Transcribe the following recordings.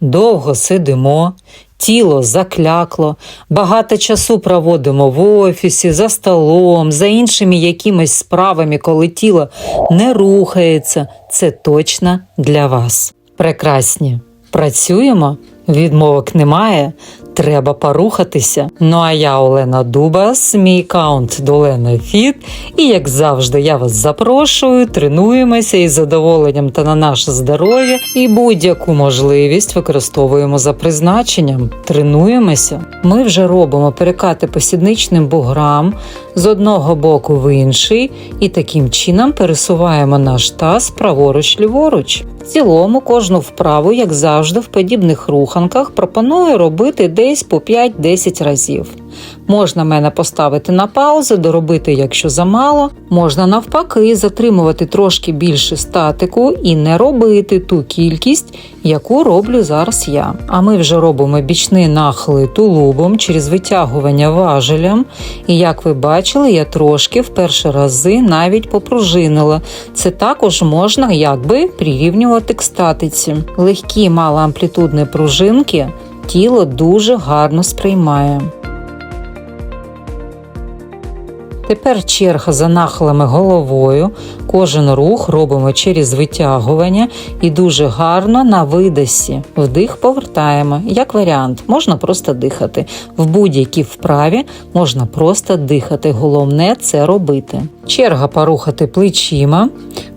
довго сидимо, тіло заклякло, багато часу проводимо в офісі, за столом, за іншими якимись справами, коли тіло не рухається, це точно для вас. Прекрасні. Працюємо, відмовок немає, треба порухатися. Ну а я Олена Дубас, мій аккаунт Долена Фіт. І як завжди, я вас запрошую, тренуємося із задоволенням та на наше здоров'я і будь-яку можливість використовуємо за призначенням. Тренуємося. Ми вже робимо перекати по сідничним буграм з одного боку в інший, і таким чином пересуваємо наш таз праворуч ліворуч. В цілому кожну вправу, як завжди, в подібних руханках пропоную робити десь по 5-10 разів. Можна мене поставити на паузу, доробити, якщо замало. Можна навпаки затримувати трошки більше статику і не робити ту кількість, яку роблю зараз я. А ми вже робимо бічні нахили тулубом через витягування важелем. І як ви бачили, я трошки в перші рази навіть попружинила. Це також можна якби прирівнювати к статиці. Легкі малоамплітудні пружинки тіло дуже гарно сприймає. Тепер черга за нахилами головою. Кожен рух робимо через витягування і дуже гарно на видосі. Вдих повертаємо. Як варіант, можна просто дихати. В будь-якій вправі можна просто дихати. Головне це робити. Черга порухати плечима,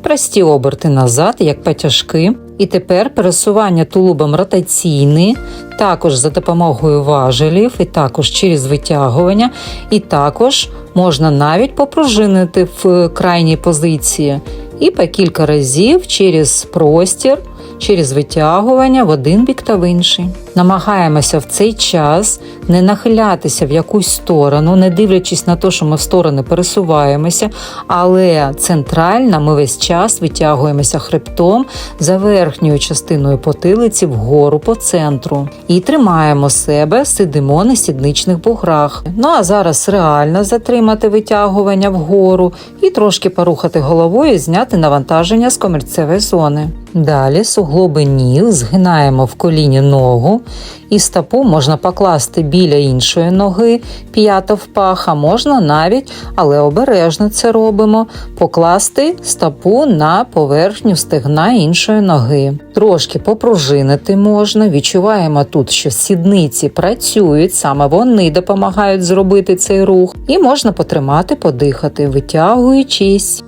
прості оберти назад, як потяжки. І тепер пересування тулубом ротаційне, також за допомогою важелів, і також через витягування, і також можна навіть попружинити в крайній позиції. І по кілька разів через простір, через витягування в один бік та в інший. Намагаємося в цей час не нахилятися в якусь сторону, не дивлячись на те, що ми в сторони пересуваємося, але центрально ми весь час витягуємося хребтом за верхньою частиною потилиці вгору по центру. І тримаємо себе, сидимо на сідничних буграх. Ну а зараз реально затримати витягування вгору і трошки порухати головою, зняти навантаження з комірцевої зони. Далі суглоби ніг згинаємо в коліні ногу, і стопу можна покласти біля іншої ноги, п'ята в пах, а можна навіть, але обережно це робимо, покласти стопу на поверхню стегна іншої ноги. Трошки попружинити можна. Відчуваємо тут, що сідниці працюють, саме вони допомагають зробити цей рух, і можна потримати, подихати, витягуючись.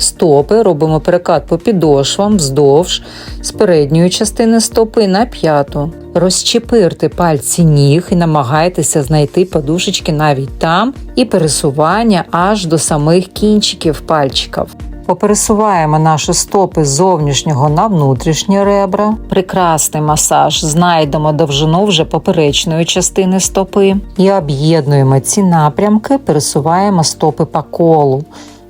Стопи робимо перекат по підошвам вздовж з передньої частини стопи на п'яту. Розчепирте пальці ніг і намагайтеся знайти подушечки навіть там і пересування аж до самих кінчиків пальчиків. Попересуваємо наші стопи з зовнішнього на внутрішні ребра. Прекрасний масаж. Знайдемо довжину вже поперечної частини стопи і об'єднуємо ці напрямки, пересуваємо стопи по колу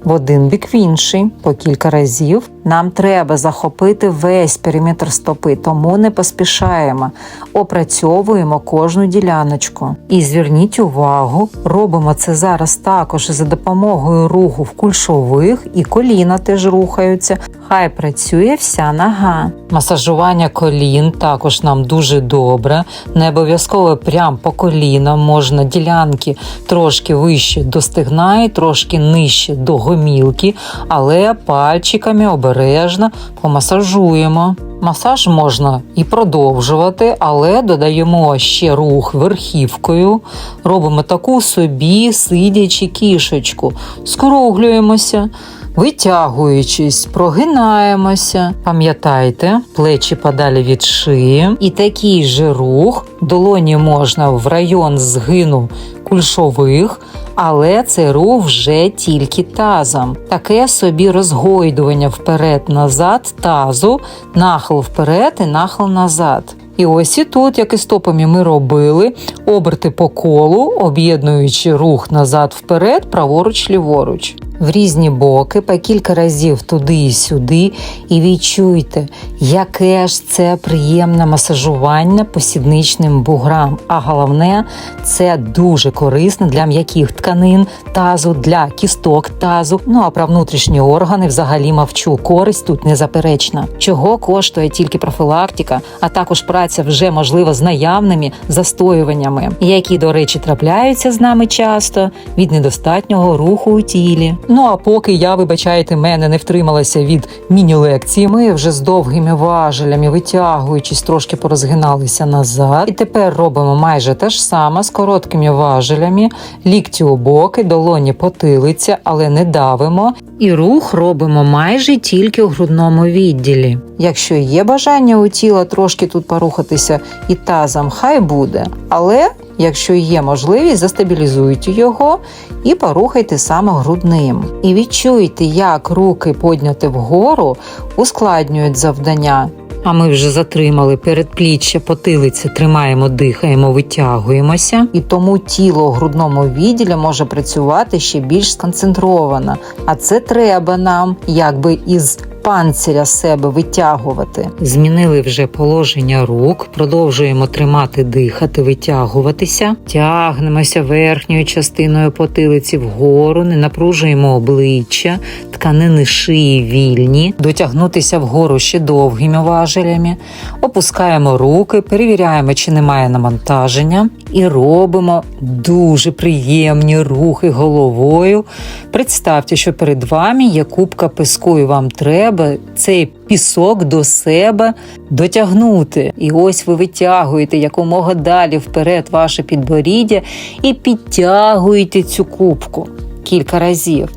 в один бік в інший по кілька разів. Нам треба захопити весь периметр стопи, тому не поспішаємо, опрацьовуємо кожну діляночку. І зверніть увагу, робимо це зараз також за допомогою руху в кульшових і коліна теж рухаються. Хай працює вся нога. Масажування колін також нам дуже добре. Не обов'язково прям по колінам можна ділянки трошки вище до стегна і трошки нижче до гомілки, але пальчиками обережно помасажуємо. Масаж можна і продовжувати, але додаємо ще рух верхівкою, робимо таку собі сидячи кішечку, скруглюємося, витягуючись, прогинаємося. Пам'ятайте, плечі подалі від шиї. І такий же рух долоні можна в район згину кульшових, але це рух вже тільки тазом. Таке собі розгойдування вперед-назад тазу, нахил вперед і нахил назад. І ось і тут, як і стопами ми робили, оберти по колу, об'єднуючи рух назад вперед, праворуч, ліворуч. В різні боки, по кілька разів туди і сюди, і відчуйте, яке ж це приємне масажування по сідничним буграм. А головне, це дуже корисно для м'яких тканин тазу, для кісток тазу. Ну а про внутрішні органи взагалі мовчу. Користь тут незаперечна. Чого коштує тільки профілактика, а також праця вже можливо з наявними застоюваннями, які, до речі, трапляються з нами часто від недостатнього руху у тілі. Ну а поки я, вибачайте, мене не втрималася від міні-лекції, ми вже з довгими важелями, витягуючись, трошки порозгиналися назад. І тепер робимо майже те ж саме з короткими важелями, лікті у боки, долоні потилиця, але не давимо. І рух робимо майже тільки у грудному відділі. Якщо є бажання у тіла трошки тут порухатися і тазом, хай буде. Але якщо є можливість, застабілізуйте його і порухайте саме грудним. І відчуйте, як руки подняти вгору ускладнюють завдання. А ми вже затримали передпліччя, потилиця, тримаємо, дихаємо, витягуємося. І тому тіло у грудному відділі може працювати ще більш сконцентровано. А це треба нам, якби із панциря себе витягувати. Змінили вже положення рук, продовжуємо тримати, дихати, витягуватися, тягнемося верхньою частиною потилиці вгору, не напружуємо обличчя, тканини шиї вільні, дотягнутися вгору ще довгими важелями, опускаємо руки, перевіряємо, чи немає навантаження, і робимо дуже приємні рухи головою. Представте, що перед вами є кубка піску, і вам треба цей пісок до себе дотягнути. І ось ви витягуєте якомога далі вперед ваше підборіддя і підтягуєте цю кубку кілька разів.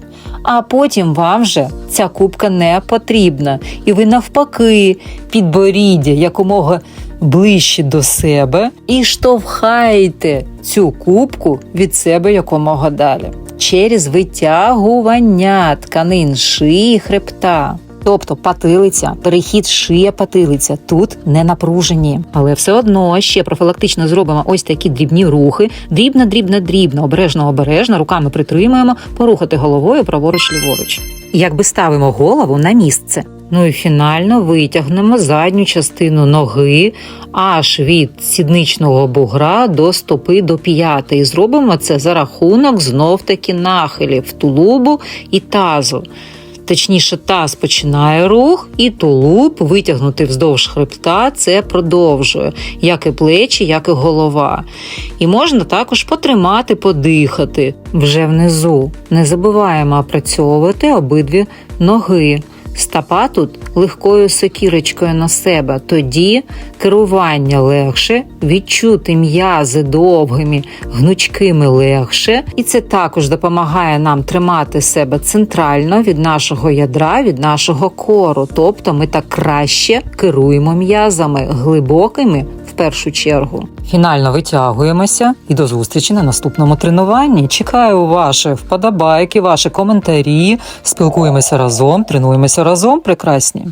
А потім вам вже ця кубка не потрібна, і ви навпаки підборіддя якомога ближче до себе і штовхаєте цю кубку від себе якомога далі через витягування тканин шиї хребта. Тобто патилиця, перехід шия патилиця тут не напружені, але все одно ще профілактично зробимо ось такі дрібні рухи. Дрібно, дрібно, дрібно, обережно, обережно, руками притримуємо, порухати головою праворуч ліворуч. Якби ставимо голову на місце. Ну і фінально витягнемо задню частину ноги аж від сідничного бугра до стопи до п'яти. І зробимо це за рахунок знов таки нахилів тулубу і тазу. Точніше, таз починає рух, і тулуб витягнути вздовж хребта, це продовжує, як і плечі, як і голова. І можна також потримати, подихати вже внизу. Не забуваємо опрацьовувати обидві ноги. Стопа тут легкою сокірочкою на себе, тоді керування легше, відчути м'язи довгими, гнучкими легше, і це також допомагає нам тримати себе центрально від нашого ядра, від нашого кору. Тобто ми так краще керуємо м'язами глибокими першу чергу. Фінально витягуємося і до зустрічі на наступному тренуванні. Чекаю ваші вподобайки, ваші коментарі. Спілкуємося разом, тренуємося разом. Прекрасні.